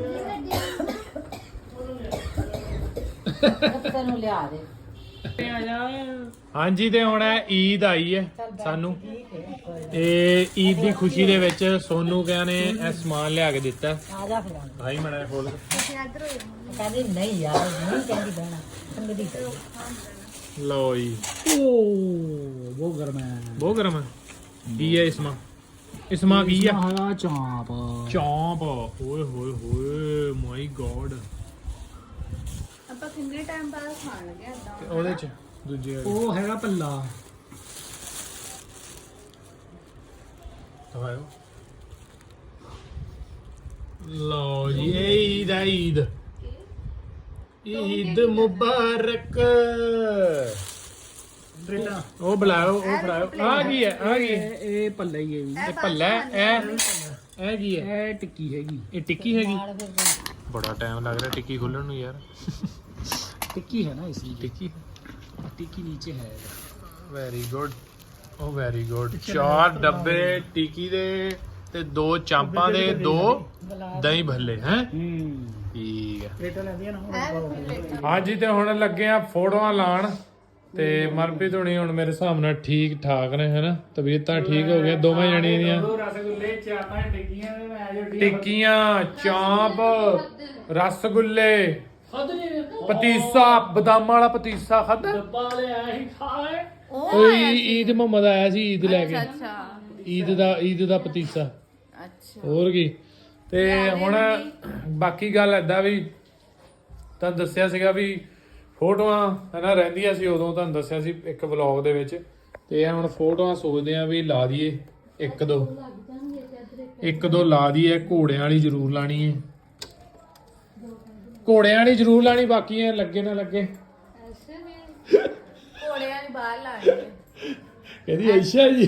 [SPEAKER 4] ਤੈਨੂੰ ਲਿਆ ਦੇ।
[SPEAKER 2] ਹਾਂਜੀ ਤੇ ਹੁਣ ਇਹ ਈਦ ਆਈ ਹੈ ਸਾਨੂੰ।
[SPEAKER 4] ਹੈ।
[SPEAKER 2] ਇਹ ਈਦ ਦੀ ਖੁਸ਼ੀ ਦੇ ਵਿੱਚ ਸੋਨੂ ਕਿਆ ਨੇ ਇਹ ਸਮਾਨ ਲਿਆ ਕੇ ਦਿੱਤਾ।
[SPEAKER 4] ਆ ਜਾ ਫਿਰ।
[SPEAKER 2] ਭਾਈ ਮੜਾ ਖੋਲ।
[SPEAKER 4] ਕਹਿੰਦੀ ਨਹੀਂ ਯਾਰ ਨਹੀਂ ਕਹਿੰਦੀ ਬਹਿਣਾ। ਸੰਗਦੀ
[SPEAKER 2] ਲਓ ਜੀ।
[SPEAKER 1] ਓ ਬਹੁਤ ਗਰਮ ਹੈ।
[SPEAKER 2] ਬਹੁਤ ਗਰਮ ਹੈ। ਕੀ ਹੈ ਇਸਮਾ ਇਸਮਾ ਕੀ ਹੈ?
[SPEAKER 1] ਹਾਂ ਚਾਂਪ।
[SPEAKER 2] ਚੌਂਪ। ਓਏ ਹੋਏ ਹੋਏ ਮਾਈ ਗੋਡ।
[SPEAKER 3] ਆਪਾਂ ਕਿੰਨੇ ਟਾਈਮ ਬਾਅਦ ਖਾਣ ਲੱਗੇ ਏਦਾਂ?
[SPEAKER 2] ਉਹਦੇ ਚ ਦੂਜੇ ਵਾਲੇ
[SPEAKER 1] ਉਹ ਹੈਗਾ ਪੱਲਾ
[SPEAKER 2] ਦਿਖਾਓ ਲਓ ਜੀ ਇਹ ਈਦ ਹੈ ਈਦ। ਈਦ ਮੁਬਾਰਕ।
[SPEAKER 1] ਬ੍ਰੇਟਾ
[SPEAKER 2] ਉਹ ਬੁਲਾਓ ਉਹ ਬੁਲਾਓ ਆ ਕੀ ਹੈ ਆ ਕੀ ਹੈ?
[SPEAKER 1] ਇਹ ਪੱਲਾ ਹੀ ਹੈ ਵੀ
[SPEAKER 2] ਇਹ ਭੱਲਾ ਹੈ, ਇਹ ਇਹ ਕੀ ਹੈ?
[SPEAKER 1] ਇਹ ਟਿੱਕੀ ਹੈਗੀ।
[SPEAKER 2] ਇਹ ਟਿੱਕੀ ਹੈਗੀ।
[SPEAKER 4] ਨਾਲ ਫਿਰ
[SPEAKER 2] ਬੜਾ ਟਾਈਮ ਲੱਗ ਰਿਹਾ ਟਿੱਕੀ ਖੋਲਣ ਨੂੰ ਯਾਰ।
[SPEAKER 1] ਟਿੱਕੀ ਹੈ ਨਾ ਇਸ ਲਈ
[SPEAKER 2] ਟਿੱਕੀ
[SPEAKER 1] ਟਿੱਕੀ ਨੀਚੇ ਹੈ
[SPEAKER 2] ਵੈਰੀ ਗੁੱਡ ਉਹ ਵੈਰੀ ਗੁੱਡ ਚਾਰ ਡੱਬੇ ਟਿੱਕੀ ਦੇ ਤੇ ਦੋ ਚਾਂਪਾਂ ਦੇ ਦੋ ਦਹੀਂ ਭੱਲੇ ਹੈ ਠੀਕ ਹੈ
[SPEAKER 1] ਨਾ ਹੁਣ
[SPEAKER 2] ਹਾਂਜੀ ਤੇ ਹੁਣ ਲੱਗੇ ਆ ਫੋਟੋਆਂ ਲਾਣ ਤੇ ਮਨਪ੍ਰੀਤ ਹੁਣੀ ਹੁਣ ਮੇਰੇ ਹਿਸਾਬ ਨਾਲ ਠੀਕ ਠਾਕ ਨੇ ਹਨਾ ਤਬੀਅਤਾਂ ਠੀਕ ਹੋ ਗਈਆਂ ਦੋਵੇਂ ਜਣੀਆਂ ਦੀਆਂ
[SPEAKER 1] ਦੋ ਰਸਗੁੱਲੇ ਚਾਪਾਂ ਟਿੱਕੀਆਂ ਤੇ ਮੈਂ ਜੋ
[SPEAKER 2] ਟਿੱਕੀਆਂ ਚਾਂਪ ਰਸਗੁੱਲੇ
[SPEAKER 1] ਨੇ
[SPEAKER 2] ਪਤੀਸਾ ਬਦਾਮਾਂ ਵਾਲਾ ਪਤੀਸਾ ਖਾਦਾ
[SPEAKER 1] ਡੱਬਾ ਲਿਆ ਹੀ ਖਾਏ।
[SPEAKER 2] ਓਏ ਈਦ ਮੁਹੰਮਦ ਆਇਆ ਸੀ ਈਦ ਲੈ ਕੇ।
[SPEAKER 3] ਅੱਛਾ
[SPEAKER 2] ਈਦ ਦਾ ਈਦ ਦਾ ਪਤੀਸਾ।
[SPEAKER 3] ਅੱਛਾ।
[SPEAKER 2] ਹੋਰ ਕੀ? ਤੇ ਹੁਣ ਬਾਕੀ ਗੱਲ ਐਦਾਂ ਵੀ ਤੁਹਾਨੂੰ ਦੱਸਿਆ ਸੀਗਾ ਵੀ ਫੋਟੋਆਂ ਹਨਾ ਰਹਿੰਦੀਆਂ ਸੀ ਉਦੋਂ ਤੁਹਾਨੂੰ ਦੱਸਿਆ ਸੀ ਇੱਕ ਵਲੌਗ ਦੇ ਵਿੱਚ। ਤੇ ਇਹ ਹੁਣ ਫੋਟੋਆਂ ਸੋਚਦੇ ਆ ਵੀ ਲਾ ਦਈਏ ਇੱਕ ਦੋ। ਇੱਕ ਦੋ ਲਾ ਦਈਏ ਘੋੜਿਆਂ ਵਾਲੀ ਜ਼ਰੂਰ ਲਾਣੀ ਹੈ। ਘੋੜਿਆਂ ਵਾਲੀ ਜ਼ਰੂਰ ਲਾਣੀ ਬਾਕੀ ਇਹ ਲੱਗੇ ਨਾ ਲੱਗੇ।
[SPEAKER 3] ਘੋੜਿਆਂ ਦੀ ਬਾਹਰ ਲਾਣੀ ਹੈ।
[SPEAKER 2] ਕਹਿੰਦੀ ਐਸ਼ਾ ਜੀ।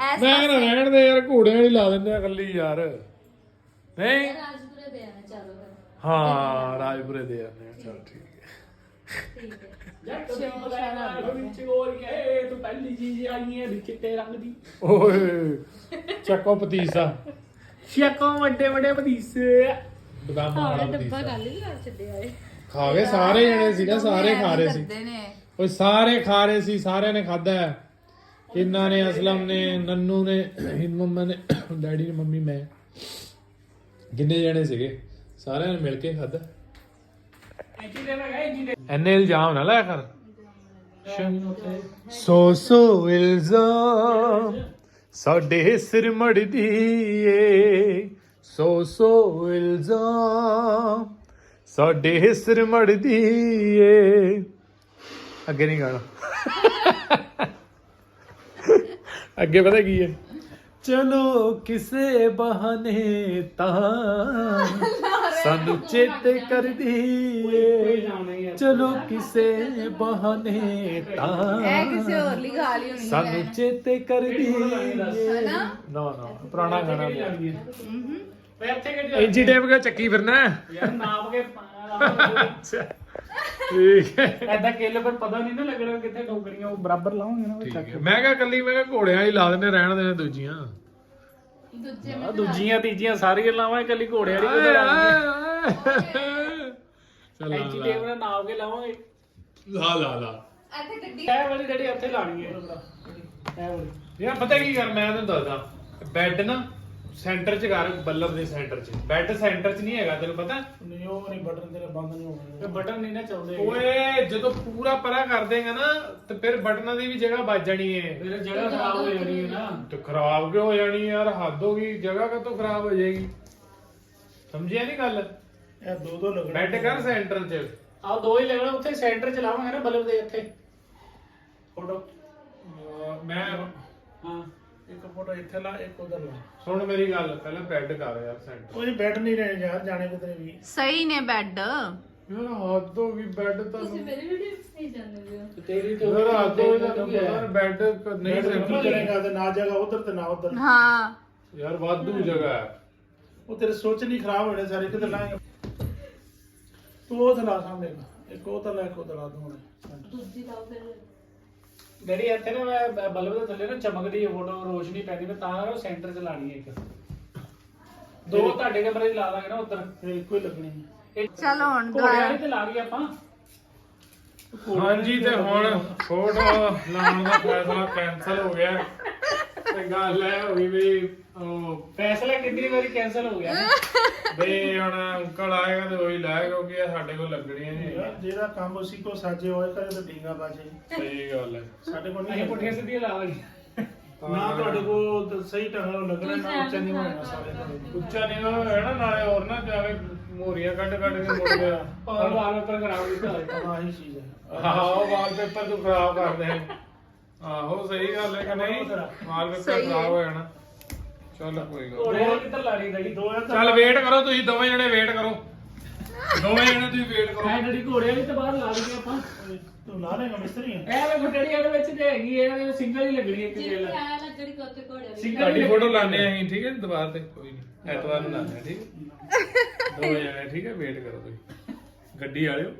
[SPEAKER 3] ਐਸ
[SPEAKER 2] ਮੈਂ ਕਹਿੰਦਾ ਰਹਿਣ ਦੇ ਯਾਰ ਘੋੜਿਆਂ ਵਾਲੀ ਲਾ ਦਿੰਦੇ ਆ ਇਕੱਲੀ ਯਾਰ। ਨਹੀਂ।
[SPEAKER 3] ਰਾਜਪੁਰੇ ਦੇ ਆਣਾ ਚਾਲੂ
[SPEAKER 2] ਹਾਂ ਰਾਜਪੁਰੇ ਦੇ ਆਨੇ ਆ ਚਲ ਠੀਕ ਹੈ।
[SPEAKER 1] ਜੱਟ ਦੇ ਮਲਾਇਆ ਵਿੱਚ ਗੋਲ ਗਏ ਤੂੰ ਪਹਿਲੀ ਚੀਜ਼ ਆਈ ਹੈ ਵਿੱਚ ਚਿੱਟੇ ਰੰਗ ਦੀ।
[SPEAKER 2] ਓਏ ਚੱਕੋ ਪਤੀਸਾ।
[SPEAKER 1] ਸ਼ੱਕੋ ਵੱਡੇ ਵੱਡੇ ਪਦੀਸੇ
[SPEAKER 2] ਬਦਾਮਾਂ ਵਾਲਾ ਪਤੀਸਾ
[SPEAKER 3] ਗੱਲ ਵੀ ਕਰ ਛੱਡਿਆ ਏ।
[SPEAKER 2] ਖਾ ਗਏ ਸਾਰੇ ਜਣੇ ਸੀ ਨਾ ਸਾਰੇ ਖਾ ਰਹੇ ਸੀ। ਓਏ ਸਾਰੇ ਖਾ ਰਹੇ ਸੀ ਸਾਰਿਆਂ ਨੇ ਖਾਦਾ ਹੈ। ਇਹਨਾਂ ਨੇ ਅਸਲਮ ਨੇ ਨੰਨੂ ਨੇ ਹਿੰਦ ਮੰਮਾ ਨੇ ਡੈਡੀ ਨੇ ਮੰਮੀ ਮੈਂ। ਕਿੰਨੇ ਜਣੇ ਸੀਗੇ ਸਾਰਿਆਂ ਨੇ ਮਿਲ ਕੇ ਖਾਦਾ ਐਨੇ ਇਲਜ਼ਾਮ ਨਾ ਲਾਇਆ ਕਰ। ਸੋ ਸੋ ਇਲਜ਼ਾਮ ਸਾਡੇ ਸਿਰ ਮੜਦੀ ਏ। ਸੋ ਸੋ ਇਲਜ਼ਾਮ ਸਾਡੇ ਸਿਰ ਮੜਦੀ ਏ ਅੱਗੇ ਨਹੀਂ ਗਾਣਾ। ਅੱਗੇ ਪਤਾ ਕੀ ਹੈ? ਚਲੋ ਕਿਸੇ ਬਹਾਨੇ ਤਾਂ ਸਾਨੂੰ ਚੇਤੇ ਕਰਦੀ ਏ ਚਲੋ ਕਿਸੇ ਬਹਾਨੇ ਤਾਂ।
[SPEAKER 3] ਇਹ ਕਿਸੇ ਹੋਰ ਲਈ ਗਾ ਲਈ ਹੋਣੀ
[SPEAKER 2] ਸਾਨੂੰ ਚੇਤੇ ਕਰਦੀ ਏ? ਨਾ? ਨਾ ਪੁਰਾਣਾ ਗਾਣਾ
[SPEAKER 1] ਓਏ ਇੱਥੇ ਕਿ
[SPEAKER 2] ਇੰਜੀ ਟੇਪ ਕੇ ਚੱਕੀ ਫਿਰਨਾ?
[SPEAKER 1] ਯਾਰ ਨਾਪ ਕੇ
[SPEAKER 2] ਠੀਕ ਹੈ।
[SPEAKER 1] ਐਦਾਂ ਕਿੱਲ ਪਰ ਪਤਾ ਨਹੀਂ ਨਾ ਲੱਗਣਾ ਕਿੱਥੇ ਟੋਕਰੀਆਂ ਉਹ ਬਰਾਬਰ ਲਾਉਂਗੇ ਨਾ ਉਹ ਚੱਕ
[SPEAKER 2] ਮੈਂ ਕਿਹਾ ਕੱਲੀ ਮੈਂ ਕਿਹਾ ਘੋੜਿਆਂ ਹੀ ਲਾ ਦਿੰਦੇ ਰਹਿਣ ਦੇਣੇ ਦੂਜੀਆਂ।
[SPEAKER 3] ਦੂਜੇ
[SPEAKER 1] ਦੂਜੀਆਂ ਤੀਜੀਆਂ ਸਾਰੀਆਂ ਲਾਵਾਂ ਇਕੱਲੀ ਘੋੜੇ ਵਾਲੀ ਕਿਤੇ ਲਾਵਾਂਗੇ
[SPEAKER 2] ਚੱਲ
[SPEAKER 1] ਐਂਚੀ ਟੇਪ ਨਾਲ ਨਾਪ ਕੇ ਲਾਵਾਂਗੇ।
[SPEAKER 2] ਲਾ ਲਾ ਲਾ।
[SPEAKER 3] ਇੱਥੇ ਗੱਡੀ
[SPEAKER 1] ਇਹ ਵਾਲੀ ਜਿਹੜੀ ਇੱਥੇ ਲਾਣੀ ਹੈ। ਇਹ ਵਾਲੀ।
[SPEAKER 2] ਯਾਰ ਪਤਾ ਕੀ ਕਰ ਮੈਂ ਤੈਨੂੰ ਦੱਸਦਾ। ਬੈੱਡ ਨਾ ਸੈਂਟਰ 'ਚ ਕਰ ਬੱਲਬ ਦੇ ਸੈਂਟਰ 'ਚ। ਬੈੱਡ ਸੈਂਟਰ 'ਚ ਨਹੀਂ ਹੈਗਾ ਤੈਨੂੰ ਪਤਾ?
[SPEAKER 1] ਨਹੀਂ ਉਹ ਨਹੀਂ ਬਟਨ ਤੇਰੇ ਬੰਦ ਨਹੀਂ ਹੋਣੇ। ਬਟਨ ਨਹੀਂ ਨਾ ਚੱਲਦੇ
[SPEAKER 2] ਓਏ ਜਦੋਂ ਪੂਰਾ ਪਰਾ ਕਰ ਦੇਗਾ ਨਾ ਤੇ ਫਿਰ ਬਟਨਾਂ ਦੀ ਵੀ ਜਗ੍ਹਾ ਬਚ ਜਾਣੀ ਏ।
[SPEAKER 1] ਫਿਰ ਜਗ੍ਹਾ ਖਰਾਬ ਹੋ ਜਾਣੀ ਹੈ ਨਾ।
[SPEAKER 2] ਤੇ ਖਰਾਬ ਕਿਉਂ ਹੋ ਜਾਣੀ ਯਾਰ? ਹੱਦ ਹੋ ਗਈ। ਜਗ੍ਹਾ ਕਦੋਂ ਖਰਾਬ ਹੋ ਜਾਏਗੀ? ਸਮਝਿਆ ਨਹੀਂ ਗੱਲ?
[SPEAKER 1] ਇਹ ਦੋ ਦੋ ਲੱਗਣੇ
[SPEAKER 2] ਬੈੱਡ ਕਰ ਸੈਂਟਰ 'ਚ।
[SPEAKER 1] ਆ ਦੋ ਹੀ ਲੱਗਣਾ ਉੱਥੇ ਸੈਂਟਰ ਚ ਲਾਵਾਂਗੇ ਨਾ ਬਲਬ ਦੇ ਇੱਥੇ ਫੋਟੋ।
[SPEAKER 2] ਮੈਂ
[SPEAKER 1] ਹਾਂ।
[SPEAKER 6] ਇੱਕ ਫੋਟੋ ਇੱਥੇ ਲਾ ਇੱਕ ਉਧਰ ਲਾ।
[SPEAKER 2] ਸੁਣ ਮੇਰੀ ਗੱਲ ਪਹਿਲਾਂ ਬੈੱਡ ਕਰ ਯਾਰ ਸੈਂਟਰ
[SPEAKER 6] ਕੋਈ ਬੈਠ ਨਹੀਂ ਰਹੇ ਯਾਰ ਜਾਣੇ ਕਿਤੇ ਵੀ।
[SPEAKER 3] ਸਹੀ ਨੇ ਬੈੱਡ
[SPEAKER 2] ਯਾਰ ਹੱਦ ਹੋ ਗਈ ਬੈੱਡ ਤੁਹਾਨੂੰ
[SPEAKER 1] ਤੇਰੀ ਤੇ
[SPEAKER 2] ਯਾਰ ਹੱਦ ਹੋ ਗਈ ਤੁਹਾਨੂੰ ਪਤਾ ਬੈੱਡ ਨਹੀਂ
[SPEAKER 6] ਨਹੀਂ
[SPEAKER 2] ਸੈਂਟਰ
[SPEAKER 6] ਚਲੇਗਾ ਤੇ ਨਾ ਜਗ੍ਹਾ ਉਧਰ ਤੇ ਨਾ ਉਧਰ।
[SPEAKER 3] ਹਾਂ।
[SPEAKER 2] ਯਾਰ ਵਾਧੂ ਜਗ੍ਹਾ ਹੈ।
[SPEAKER 6] ਉਹ ਤੇਰੇ ਸੋਚ ਨਹੀਂ ਖਰਾਬ ਹੋਣੇ ਸਾਰੇ ਕਿਤੇ ਲਾਏਗਾ? ਤੂੰ ਉਹ ਤੇ ਲਾ ਸਾਹਮਣੇ। ਇੱਕ ਉਹ ਤੇ ਲਾ ਇੱਕ ਉਹ ਤੇ ਲਾ ਦੋ ਹੁਣ।
[SPEAKER 1] ਡੈਡੀ ਇੱਥੇ ਨਾ ਮੈਂ ਬਲਬ ਦੇ ਥੱਲੇ ਨਾ ਚਮਕਦੀ ਹੈ ਫੋਟੋ ਰੋਸ਼ਨੀ ਪੈਂਦੀ ਮੈਂ ਤਾਂ ਉਹ ਸੈਂਟਰ ਚ ਲਾਣੀ ਹੈ ਇੱਕ। ਦੋ ਤੁਹਾਡੇ ਕਮਰੇ 'ਚ ਲਾ ਦਾਂਗੇ ਨਾ ਉੱਧਰ।
[SPEAKER 6] ਇੱਕੋ ਹੀ ਲੱਗਣੀ ਹੈ
[SPEAKER 3] ਚਲੋ ਹੁਣ ਦੁਬਾਰਾ।
[SPEAKER 1] ਤੇ ਲਾ ਲਈ ਆਪਾਂ।
[SPEAKER 2] ਹਾਂਜੀ ਤੇ ਹੁਣ ਫੋਟੋ ਲਾਉਣ ਦਾ ਫੈਸਲਾ ਕੈਨਸਲ ਹੋ ਗਿਆ। ਤੇ ਗੱਲ ਇਹ ਹੋਈ ਵੀ ਉਹ
[SPEAKER 1] ਫੈਸਲਾ ਕਿੰਨੀ ਵਾਰੀ ਕੈਨਸਲ ਹੋ ਗਿਆ?
[SPEAKER 2] ਵੀ ਹੁਣ ਅੰਕਲ ਆਏਗਾ ਤੇ ਉਹੀ ਲਾਏਗਾ ਕਿਉਂਕਿ ਇਹ ਸਾਡੇ ਕੋਲ ਲੱਗਣੀਆਂ ਨਹੀਂ
[SPEAKER 6] ਯਾਰ ਜਿਹੜਾ ਕੰਮ ਉਸੀ ਕੋ ਸਾਜੇ ਹੋਏ ਕਰੇ ਤਾਂ ਡੀਂਗਾ ਬਾਜੇ।
[SPEAKER 2] ਸਹੀ ਗੱਲ ਹੈ।
[SPEAKER 6] ਸਾਡੇ ਕੋਲ
[SPEAKER 1] ਅਸੀਂ
[SPEAKER 6] ਨਹੀਂ
[SPEAKER 1] ਪੁੱਠੀਆਂ ਸਿੱਧੀਆਂ ਲਾ ਲਾਂਗੇ
[SPEAKER 6] ਨਾ ਤੁਹਾਡੇ ਕੋਲ ਤਾਂ ਸਹੀ ਢੰਗ ਨਾਲ ਲੱਗਣਾ ਨਾ ਉੱਚਾ ਨਹੀਂ ਹੋਣਾ ਸਾਰੇ ਦਾ
[SPEAKER 2] ਉੱਚਾ ਨਹੀਂ ਹੋਇਆ ਨਾ ਨਾਲੇ ਹੋਰ ਨਾ ਜਾਵੇ ਮੋਰੀਆਂ ਕੱਢ ਕੱਢ ਕੇ ਮੁੜ ਗਿਆ।
[SPEAKER 1] ਔਰ ਵਾਲ ਉੱਪਰ ਖਰਾਬ ਕੀਤਾ ਹੋਇਆ।
[SPEAKER 6] ਹਾਂ ਆਹੀ ਚੀਜ਼ ਹੈ।
[SPEAKER 2] ਆਹੋ ਵਾਲਪੇਪਰ ਤੂੰ ਖਰਾਬ ਕਰਦੇ। ਆਹੋ ਸਹੀ ਗੱਲ ਹੈ ਕਿ ਨਹੀਂ?
[SPEAKER 3] ਸਹੀ ਹੈ।
[SPEAKER 2] ਖਰਾਬ ਹੋ ਜਾਣਾ। ਚੱਲ ਕੋਈ ਗੱਲ ਨੀ।
[SPEAKER 1] ਘੋੜੇ ਕਿੱਧਰ ਲਾ ਰਹੀ ਡੈਡੀ
[SPEAKER 6] ਦੋ ਤਾਂ
[SPEAKER 2] ਚੱਲ ਵੇਟ ਕਰੋ ਤੁਸੀਂ ਦੋਵੇਂ ਜਣੇ ਵੇਟ ਕਰੋ। ਦੋਵੇਂ ਜਣੇ ਤੁਸੀਂ ਵੇਟ ਕਰੋ।
[SPEAKER 1] ਐ ਡੈਡੀ ਘੋੜੇ ਵਾਲੀ ਤੇ ਬਾਹਰ ਲਾ ਲਈਏ ਆਪਾਂ।
[SPEAKER 6] ਤੂੰ ਲਾ ਲੇਗਾ ਮਿਸਤਰੀ।
[SPEAKER 1] ਇਹ ਵੇਖੋ ਡੈਡੀ ਇਹਦੇ ਵਿੱਚ ਤੇ ਹੈਗੀ ਹੈ ਸਿੰਗਲ ਹੀ ਲੱਗਣੀ ਹੈ ਇੱਕ ਜੇਲ ਸਿੰਗਲ
[SPEAKER 2] ਤੁਹਾਡੀ ਫੋਟੋ ਲਾਣੇ ਅਸੀਂ ਠੀਕ ਹੈ ਦੁਬਾਰ ਤੇ। ਕੋਈ ਨਹੀਂ ਐਤਵਾਰ ਨੂੰ ਲਾਣੇ ਠੀਕ ਹੈ। ਦੋਵੇਂ ਜਣੇ ਠੀਕ ਹੈ ਵੇਟ ਕਰੋ ਤੁਸੀਂ। ਗੱਡੀ ਵਾਲਿਓ।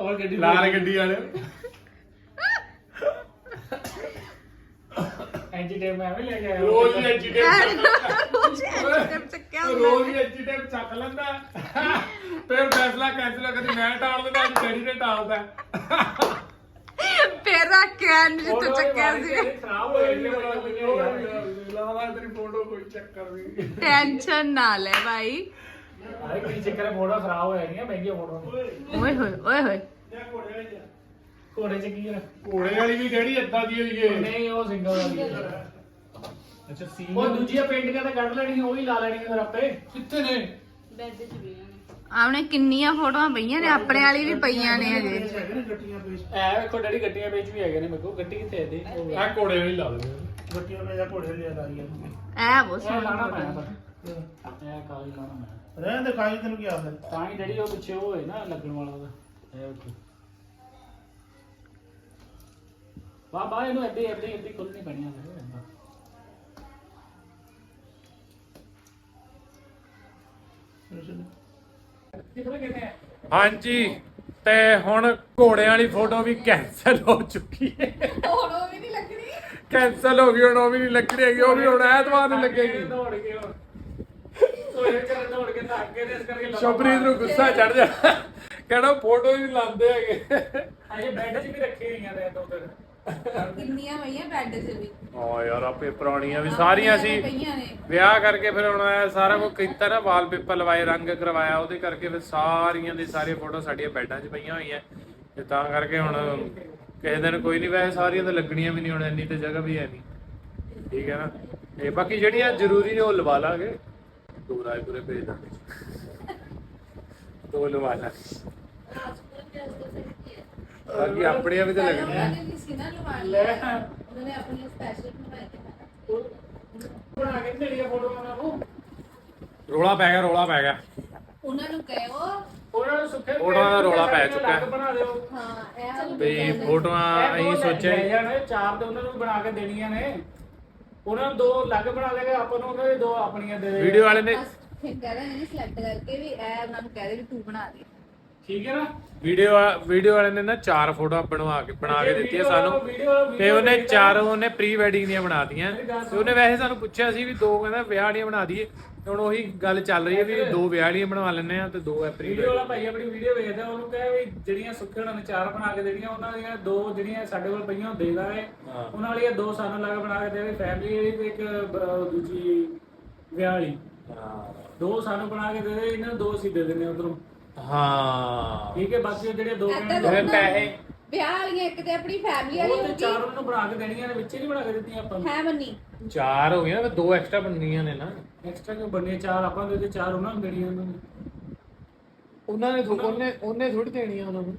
[SPEAKER 1] ਔਰ ਗੱਡੀ
[SPEAKER 2] ਲਾਲ ਗੱਡੀ ਵਾਲਿਓ।
[SPEAKER 1] ਐਂਜੀ ਟੇਪ ਮੈਂ ਐਵੇਂ ਲੈ ਕੇ ਆਇਆ
[SPEAKER 2] ਰੋਜ਼ ਹੀ ਐਜੀ
[SPEAKER 3] ਟਿਪ ਚੱਕਿਆ ਹੁੰਦਾ।
[SPEAKER 2] ਰੋਜ਼ ਹੀ ਐਜੀ ਟੇਪ ਚੱਕ ਲੈਂਦਾ। ਫਿਰ ਫੈਸਲਾ ਕੈਂਸਲ ਕਦੀ ਮੈਂ ਟਾਲ ਦਿੰਦਾ ਅੱਜ ਡੈਡੀ ਨੇ ਟਾਲਦਾ
[SPEAKER 3] ਫੇਰ ਰੱਖ ਕੇ ਐਂਡ ਜਿੱਥੇ ਚੱਕਿਆ ਸੀ
[SPEAKER 1] ਖਰਾਬ ਹੋ ਗਈ ਹੈ
[SPEAKER 2] ਲਾਵਾ ਤੇਰੀ ਫੋਟੋ ਕੋਈ ਚੱਕਰ ਨਹੀਂ।
[SPEAKER 3] ਟੈਨਸ਼ਨ ਨਾ ਲੈ ਭਾਈ।
[SPEAKER 1] ਆਏ ਕੀ ਚੱਕਰ ਫੋਟੋ ਖਰਾਬ ਹੋ ਜਾਣੀਆਂ ਮਹਿੰਗੀਆਂ ਫੋਟੋ
[SPEAKER 3] ਓਏ ਹੋਏ ਓਏ ਹੋਏ।
[SPEAKER 1] ਘੋੜੇ ਚ ਕੀ ਹੈ
[SPEAKER 2] ਘੋੜੇ ਵਾਲੀ ਵੀ ਡੈਡੀ ਏਦਾਂ ਦੀ ਹੋਈ ਏ।
[SPEAKER 1] ਨਹੀਂ ਉਹ ਸਿੰਗਲ ਵਾਲੀ ਹੈ।
[SPEAKER 2] ਅੱਛਾ ਸੀ
[SPEAKER 1] ਉਹ ਦੂਜੀਆਂ ਪੇਂਟਿੰਗਾਂ ਤਾਂ ਕੱਢ ਲੈਣੀਆਂ ਉਹ ਹੀ ਲਾ ਲੈਣੀਆਂ ਫਿਰ ਆਪੇ।
[SPEAKER 2] ਕਿੱਥੇ ਨੇ?
[SPEAKER 3] ਆਵਣੇ ਕਿੰਨੀਆਂ ਫੋਟੋਆਂ ਪਈਆਂ ਨੇ ਆਪਣੇ ਵਾਲੀ ਵੀ ਪਈਆਂ ਨੇ
[SPEAKER 6] ਨੇ ਗੱਟੀਆਂ ਪੇਸ਼
[SPEAKER 1] ਐ ਵੇਖੋ ਡੈਡੀ ਗੱਡੀਆਂ ਵਿੱਚ ਵੀ ਹੈਗੇ ਨੇ ਮੇਰੇ ਕੋਲ ਗੱਡੀ ਕਿੱਥੇ ਹੈ ਦੇ ਉਹ
[SPEAKER 2] ਆ ਘੋੜੇ ਵਾਲੀ ਲਾ ਦਿੰਦੇ
[SPEAKER 6] ਗੱਟੀਆਂ ਨੇ ਜਾਂ ਘੋੜੇ ਲਿਆ ਲਾਈਆਂ
[SPEAKER 3] ਐ ਬਹੁਤ
[SPEAKER 1] ਇਹ ਲਾਣਾ
[SPEAKER 3] ਸੋਹਣਾ
[SPEAKER 1] ਪੈਣਾ ਪਰ ਕਾਲੀ ਲਾਣਾ ਪੈਣਾ
[SPEAKER 6] ਰਹਿਣ ਦੇ ਕਾਜੀ ਤੈਨੂੰ ਕੀ ਆਖਰ
[SPEAKER 1] ਤਾਂ ਹੀ ਡੈਡੀ ਉਹ ਪਿੱਛੇ ਉਹ ਹੋਏ ਨਾ ਲੱਗਣ ਵਾਲਾ ਉਹਦਾ। ਇਹ ਵੇਖੋ। ਬਾਹ ਇਹਨੂੰ ਐਡੀ ਐਡੀ ਐਡੀ ਖੁੱਲਣੀ ਪੈਣੀ ਆ।
[SPEAKER 2] ਹਾਂਜੀ ਤੇ ਹੁਣ ਘੋੜੇ ਵਾਲੀ ਫੋਟੋ ਵੀ ਕੈਨਸਲ ਹੋ ਚੁੱਕੀ ਹੈ।
[SPEAKER 3] ਹੁਣ ਉਹ ਵੀ ਨਹੀਂ ਲੱਗਣੀ।
[SPEAKER 2] ਕੈਨਸਲ ਹੋ ਗਈ ਹੁਣ ਉਹ ਵੀ ਨਹੀਂ ਲੱਗਣੀ ਹੈਗੀ ਉਹ ਵੀ ਹੁਣ ਐਤਵਾਰ ਨੂੰ ਲੱਗੇਗੀ।
[SPEAKER 1] ਦੌੜ ਕੇ ਉਹ ਸੋਏ ਕਰ ਦੌੜ ਕੇ ਤਾਂ ਅੱਗੇ ਦੇ ਇਸ ਕਰਕੇ ਲੱਤਾਂ
[SPEAKER 2] ਸ਼ਬਰੀਤ ਨੂੰ ਗੁੱਸਾ ਚੜ ਜਾ। ਕਹਿੰਦਾ ਫੋਟੋ ਹੀ ਨਹੀਂ ਲਾਉਂਦੇ ਹੈਗੇ।
[SPEAKER 1] ਅਜੇ ਬੈੱਡ 'ਚ ਵੀ ਰੱਖੇ ਹੋਈਆਂ ਨੇ ਦੋ ਤਿੰਨ।
[SPEAKER 3] ਕਿੰਨੀਆਂ ਪਈਆਂ ਬੈੱਡ 'ਚ ਵੀ?
[SPEAKER 2] ਹਾਂ ਯਾਰ ਆਪੇ ਪੁਰਾਣੀਆਂ ਵੀ ਸਾਰੀਆਂ ਸੀ।
[SPEAKER 3] ਪਈਆਂ ਨੇ।
[SPEAKER 2] ਵਿਆਹ ਕਰਕੇ ਫਿਰ ਹੁਣ ਇਹ ਸਾਰਾ ਕੁਝ ਕੀਤਾ ਨਾ ਵਾਲਪੇਪਰ ਲਵਾਏ ਰੰਗ ਕਰਵਾਇਆ ਉਹਦੇ ਕਰਕੇ ਫਿਰ ਸਾਰੀਆਂ ਦੀ ਸਾਰੀਆਂ ਫੋਟੋ ਸਾਡੀਆਂ ਬੈੱਡਾਂ 'ਚ ਪਈਆਂ ਹੋਈਆਂ। ਤੇ ਤਾਂ ਕਰਕੇ ਹੁਣ ਕਿਸੇ ਦਿਨ ਕੋਈ ਨਹੀਂ ਵੈਸੇ ਸਾਰੀਆਂ ਤਾਂ ਲੱਗਣੀਆਂ ਵੀ ਨਹੀਂ ਹੁਣ ਇੰਨੀ ਤੇ ਜਗ੍ਹਾ ਵੀ ਹੈ ਨਹੀਂ ਠੀਕ ਹੈ ਨਾ? ਤੇ ਬਾਕੀ ਜਿਹੜੀਆਂ ਜ਼ਰੂਰੀ ਨੇ ਉਹ ਲਵਾ ਲਾਂਗੇ। ਦੋ ਰਾਏ ਪੂਰੇ ਭੇਜ ਦਾਂਗੇ। ਦੋ ਲਵਾ ਲਾਂਗੇ। ਬਾਕੀ ਆਪਣੀਆਂ ਵੀ ਤਾਂ ਲੱਗਣੀਆਂ
[SPEAKER 3] ਨਾ
[SPEAKER 1] ਲੈ।
[SPEAKER 3] ਉਹਨਾਂ ਨੇ ਆਪਣੀ ਸਪੈਸ਼ਲ ਬਣਾਈ
[SPEAKER 1] ਬਣਾ ਕੇ ਦੇਣੀਆਂ ਫੋਟੋਆਂ ਉਹਨਾਂ ਨੂੰ।
[SPEAKER 2] ਰੋਲਾ ਪੈ ਗਿਆ ਰੋਲਾ ਪੈ ਗਿਆ।
[SPEAKER 3] ਉਹਨਾਂ ਨੂੰ ਕਹੋ
[SPEAKER 1] ਉਹਨਾਂ ਨੂੰ ਸੁੱਕੇ
[SPEAKER 2] ਫੋਟੋਆਂ ਦਾ ਰੌਲਾ ਪੈ ਚੁੱਕਾ। ਹੈ।
[SPEAKER 1] ਬਣਾ ਦਿਓ।
[SPEAKER 3] ਹਾਂ ਇਹ
[SPEAKER 2] ਵੀ ਫੋਟੋਆਂ ਅਸੀਂ ਸੋਚਿਆ
[SPEAKER 1] ਲੈ ਜਾਣੇ ਚਾਰ ਤੇ ਉਹਨਾਂ ਨੂੰ ਵੀ ਬਣਾ ਕੇ ਦੇਣੀਆਂ ਨੇ। ਉਹਨਾਂ ਨੂੰ ਦੋ ਅਲੱਗ ਬਣਾ ਦੇਗੇ ਆਪਾਂ ਨੂੰ ਉਹਨਾਂ ਦੇ ਦੋ ਆਪਣੀਆਂ ਦੇ ਦੇ
[SPEAKER 2] ਵੀਡੀਓ ਵਾਲੇ ਨੇ
[SPEAKER 3] ਫਿਰ ਕਹਿੰਦਾ ਨਹੀਂ ਸਿਲੈਕਟ ਕਰਕੇ ਵੀ ਇਹ ਉਹਨਾਂ ਨੂੰ ਕਹਿ ਦੇ ਵੀ ਤੂੰ ਬਣਾ ਦੇ।
[SPEAKER 1] ਠੀਕ ਹੈ ਨਾ?
[SPEAKER 2] ਵੀਡੀਓ ਵੀਡੀਓ ਵਾਲੇ ਨੇ ਨਾ ਚਾਰ ਫੋਟੋਆਂ ਬਣਵਾ ਕੇ ਬਣਾ ਕੇ ਦਿੱਤੀਆਂ ਸਾਨੂੰ। ਤੇ ਉਹਨੇ ਚਾਰ ਉਹਨੇ ਪ੍ਰੀ ਵੈਡਿੰਗ ਦੀਆਂ ਬਣਾਤੀਆਂ ਤੇ ਉਹਨੇ ਵੈਸੇ ਸਾਨੂੰ ਪੁੱਛਿਆ ਸੀ ਵੀ ਦੋ ਕਹਿੰਦਾ ਵਿਆਹ ਵਾਲੀਆਂ ਬਣਾ ਦਈਏ। ਤੇ ਹੁਣ ਉਹੀ ਗੱਲ ਚੱਲ ਰਹੀ ਹੈ ਵੀ ਦੋ ਵਿਆਹ ਵਾਲੀਆਂ ਬਣਵਾ ਲੈਣੇ ਆ ਤੇ ਦੋ ਹੈ ਪ੍ਰੀ
[SPEAKER 1] ਵੀਡੀਓ ਵਾਲਾ ਭਾਈ ਆਪਣੀ ਵੀਡੀਓ ਵੇਖਦਾ ਉਹਨੂੰ ਕਹੇ ਵੀ ਜਿਹੜੀਆਂ ਸੁੱਕੇ ਉਹਨਾਂ ਨੇ ਚਾਰ ਬਣਾ ਕੇ ਦੇਣੀਆਂ ਉਹਨਾਂ ਦੀਆਂ ਦੋ ਜਿਹੜੀਆਂ ਸਾਡੇ ਕੋਲ ਪਈਆਂ ਉਹ ਦੇ ਦਾਂਗੇ।
[SPEAKER 2] ਹਾਂ।
[SPEAKER 1] ਉਹਨਾਂ ਵਾਲੀਆਂ ਦੋ ਸਾਨੂੰ ਲੱਗ ਬਣਾ ਕੇ ਦੇਵੇ ਫੈਮਿਲੀ ਦੀ ਇੱਕ ਦੂਜੀ ਵਿਆਹ ਵਾਲੀ। ਦੋ ਸਾਨੂੰ ਬਣਾ ਕੇ ਦੇ ਦੇ ਇਹਨਾਂ ਨੂੰ ਦੋ ਅਸੀਂ ਦੇ ਦਿੰਦੇ ਉਧਰੋਂ।
[SPEAKER 2] ਹਾਂ।
[SPEAKER 1] ਠੀਕ ਹੈ ਬਾਕੀ ਉਹ ਜਿਹੜੇ ਦੋ
[SPEAKER 3] ਏਦਾਂ
[SPEAKER 1] ਕਹਿਣਗੇ,
[SPEAKER 2] ਜਿਵੇਂ ਪੈਸੇ।
[SPEAKER 3] ਵਿਆਹ ਵਾਲੀਆਂ ਇੱਕ ਤੇ ਆਪਣੀ ਫੈਮਿਲੀ ਵਾਲੀ
[SPEAKER 1] ਉਹ ਤੇ ਚਾਰ ਉਹਨੂੰ ਬਣਾ ਕੇ ਦੇਣੀਆਂ ਨੇ ਵਿੱਚ ਹੀ ਨਹੀਂ ਬਣਾ ਕੇ ਦਿੱਤੀਆਂ ਆਪਾਂ ਨੂੰ।
[SPEAKER 3] ਹੈ ਮੰਨੀ।
[SPEAKER 2] ਚਾਰ ਹੋ ਗਈਆਂ ਨਾ ਫਿਰ ਦੋ ਐਕਸਟਰਾ ਬਣਨੀਆਂ ਨੇ ਨਾ।
[SPEAKER 1] ਐਕਸਟਰਾ ਕਿਉਂ ਬਣਨੇ? ਚਾਰ ਆਪਾਂ ਦੇ ਤੇ ਚਾਰ ਉਹਨਾਂ ਨੂੰ ਦੇਣੀਆਂ ਉਹਨਾਂ ਨੇ
[SPEAKER 2] ਉਹਨਾਂ ਨੇ ਥੋ- ਉਹਨੇ ਉਹਨੇ ਥੋੜੀ ਦੇਣੀਆਂ ਉਹਨਾਂ ਨੂੰ।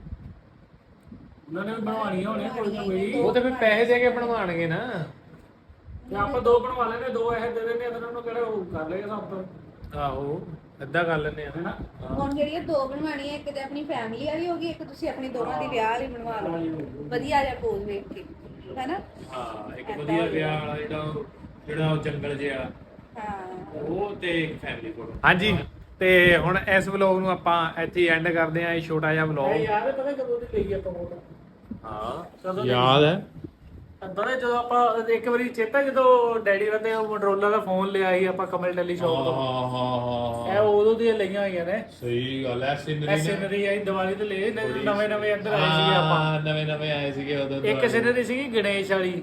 [SPEAKER 1] ਉਹਨਾਂ ਨੇ ਵੀ ਬਣਵਾਉਣੀਆਂ ਹੋਣੀਆਂ ਕੋਈ ਨਾ ਕੋਈ।
[SPEAKER 2] ਉਹ ਤੇ ਫਿਰ ਪੈਸੇ ਦੇ ਕੇ ਬਣਵਾਣਗੇ ਨਾ।
[SPEAKER 1] ਤੇ ਆਪਾਂ ਦੋ ਬਣਵਾ ਲੈਣੇ ਦੋ ਇਹ ਦੇ ਆ ਫਿਰ ਉਹਨੂੰ ਕਿਹੜਾ ਉਹ ਕਰ ਲਏਗਾ ਸਭ ਤੋਂ।
[SPEAKER 2] ਆਹੋ। ਏਦਾਂ ਕਰ ਲੈਣੇ ਆ
[SPEAKER 1] ਹੈਨਾ?
[SPEAKER 3] ਹੁਣ ਜਿਹੜੀਆਂ ਦੋ ਬਣਵਾਣੀਆਂ ਇੱਕ ਤੇ ਆਪਣੀ ਫੈਮਿਲੀ ਵਾਲੀ ਹੋਗੀ ਇੱਕ ਤੁਸੀਂ ਆਪਣੀ ਦੋਵਾਂ ਦੀ ਵਿਆਹ ਵਾਲੀ ਬਣਵਾ ਲਓ। ਵਧੀਆ ਜਿਹਾ ਪੋਜ਼ ਵੇਖ ਕੇ ਹੈਨਾ?
[SPEAKER 2] ਹਾਂ ਇੱਕ ਵਧੀਆ ਵਿਆਹ ਵਾਲਾ ਜਿਹੜਾ ਉਹ- ਜਿਹੜਾ ਉਹ ਜੰਗਲ ਜਿਹਾ।
[SPEAKER 3] ਹਾਂ।
[SPEAKER 2] ਉਹ ਤੇ ਇੱਕ ਫੈਮਿਲੀ ਫੋਟੋ ਹਾਂਜੀ ਤੇ ਹੁਣ ਇਸ ਵਲੌਗ ਨੂੰ ਆਪਾਂ ਇੱਥੇ ਐਂਡ ਕਰਦੇ ਆਂ ਇਹ ਛੋਟਾ ਜਿਹਾ
[SPEAKER 1] ਇਹ
[SPEAKER 2] ਵਲੌਗ
[SPEAKER 1] ਹੈ ਪਤਾ ਕਦੋਂ ਦੀ ਲਈ ਆਪਾਂ ਫੋਟੋ
[SPEAKER 2] ਹਾਂ? ਯਾਦ ਹੈ?
[SPEAKER 1] ਪਤਾ ਜਦੋਂ ਆਪਾਂ ਇੱਕ ਵਾਰੀ ਚੇਤਾ ਜਦੋਂ ਡੈਡੀ ਨੇ ਉਹ ਮੋਟਰੋਲਾ ਦਾ ਫੋਨ ਲਿਆ ਸੀ ਆਪਾਂ ਕਮਲ ਟੈਲੀ ਸ਼ੌਪ ਤੋਂ।
[SPEAKER 2] ਹਾਂ ਹਾਂ
[SPEAKER 1] ਇਹ ਉਦੋਂ ਦੀਆਂ ਲਈਆਂ ਹੋਈਆਂ ਨੇ।
[SPEAKER 2] ਸਹੀ ਗੱਲ ਹੈ
[SPEAKER 1] ਇਹ
[SPEAKER 2] ਸਿਨਰੀ
[SPEAKER 1] ਸਿਨਰੀ ਆਈ ਦੀਵਾਲੀ ਤੇ ਲਏ ਨਵੇਂ ਨਵੇਂ ਅੰਦਰ ਆਏ ਸੀਗੇ ਆਪਾਂ।
[SPEAKER 2] ਨਵੇਂ ਨਵੇਂ ਆਏ ਸੀਗੇ ਉਦੋਂ
[SPEAKER 1] ਇੱਕ ਸਿਨਰੀ ਸੀਗੀ ਗਣੇਸ਼ ਵਾਲੀ।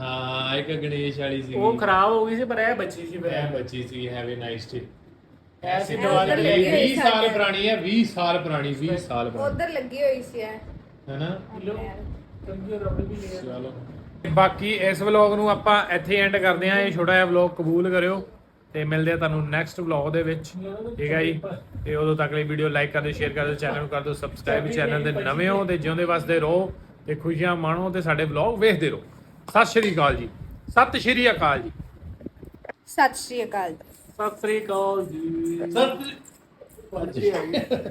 [SPEAKER 2] ਹਾਂ ਇੱਕ ਗਣੇਸ਼ ਵਾਲੀ ਸੀ
[SPEAKER 1] ਉਹ ਖਰਾਬ ਹੋ ਗਈ ਸੀ ਪਰ ਇਹ ਬੱਚੀ ਸੀ ਫਿਰ।
[SPEAKER 2] ਬੱਚੀ ਸੀ ਹੈਵ ਅ ਨਾਈਸ ਡੇ
[SPEAKER 1] ਐਸੀ
[SPEAKER 3] ਇਹ
[SPEAKER 1] ਦੀਵਾਲੀ
[SPEAKER 3] ਉੱਧਰ
[SPEAKER 1] ਤੇ
[SPEAKER 3] ਲੱਗੀ ਹੋਈ
[SPEAKER 2] 20 ਸਾਲ ਪੁਰਾਣੀ ਹੈ 20 ਸਾਲ ਪੁਰਾਣੀ 20 ਸਾਲ ਪੁਰਾਣੀ।
[SPEAKER 3] ਉਧਰ ਲੱਗੀ ਹੋਈ ਸੀ ਐ
[SPEAKER 2] ਹੈਨਾ?
[SPEAKER 1] ਲੋ ਕੰਜੂ ਰੱਬ ਵੀ ਲਿਆ
[SPEAKER 2] ਚਲੋ। ਬਾਕੀ ਇਸ ਵਲੌਗ ਨੂੰ ਆਪਾਂ ਇੱਥੇ ਐਂਡ ਕਰਦੇ ਆਂ ਇਹ ਛੋਟਾ ਜਿਹਾ ਵਲੌਗ ਕਬੂਲ ਕਰਿਓ ਤੇ ਮਿਲਦੇ ਆ ਤੁਹਾਨੂੰ ਨੈਕਸਟ ਵਲੌਗ ਦੇ ਵਿੱਚ। ਠੀਕ ਹੈ ਜੀ? ਤੇ ਉਦੋਂ ਤੱਕ ਲਈ ਵੀਡੀਓ ਲਾਈਕ ਕਰ ਦਿਓ ਸ਼ੇਅਰ ਕਰ ਦਿਓ ਚੈਨਲ ਨੂੰ ਕਰ ਦਿਓ ਸਬਸਕ੍ਰਾਈਬ ਚੈਨਲ ਦੇ ਨਵੇਂ ਹੋ ਤੇ ਜਿਉਂਦੇ ਵਸਦੇ ਰਹੋ ਤੇ ਖੁਸ਼ੀਆਂ ਮਾਣੋ ਤੇ ਸਾਡੇ ਵਲੌਗ ਵੇਖਦੇ ਰਹੋ। ਸਤਿ ਸ਼੍ਰੀ ਅਕਾਲ ਜੀ। ਸਤਿ ਸ਼੍ਰੀ ਅਕਾਲ ਜੀ।
[SPEAKER 3] ਸਤਿ ਸ਼੍ਰੀ ਅਕਾਲ
[SPEAKER 1] ਸਤਿ ਸ੍ਰੀ ਅਕਾਲ ਜੀ।
[SPEAKER 2] ਸਤਿ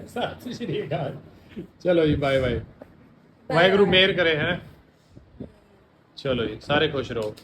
[SPEAKER 2] ਸਤਿ ਸ਼੍ਰੀ ਅਕਾਲ। ਚਲੋ ਜੀ ਬਾਏ ਬਾਏ ਵਾਹਿਗੁਰੂ ਮਿਹਰ ਕਰੇ ਹੈ। ਚਲੋ ਜੀ ਸਾਰੇ ਖੁਸ਼ ਰਹੋ।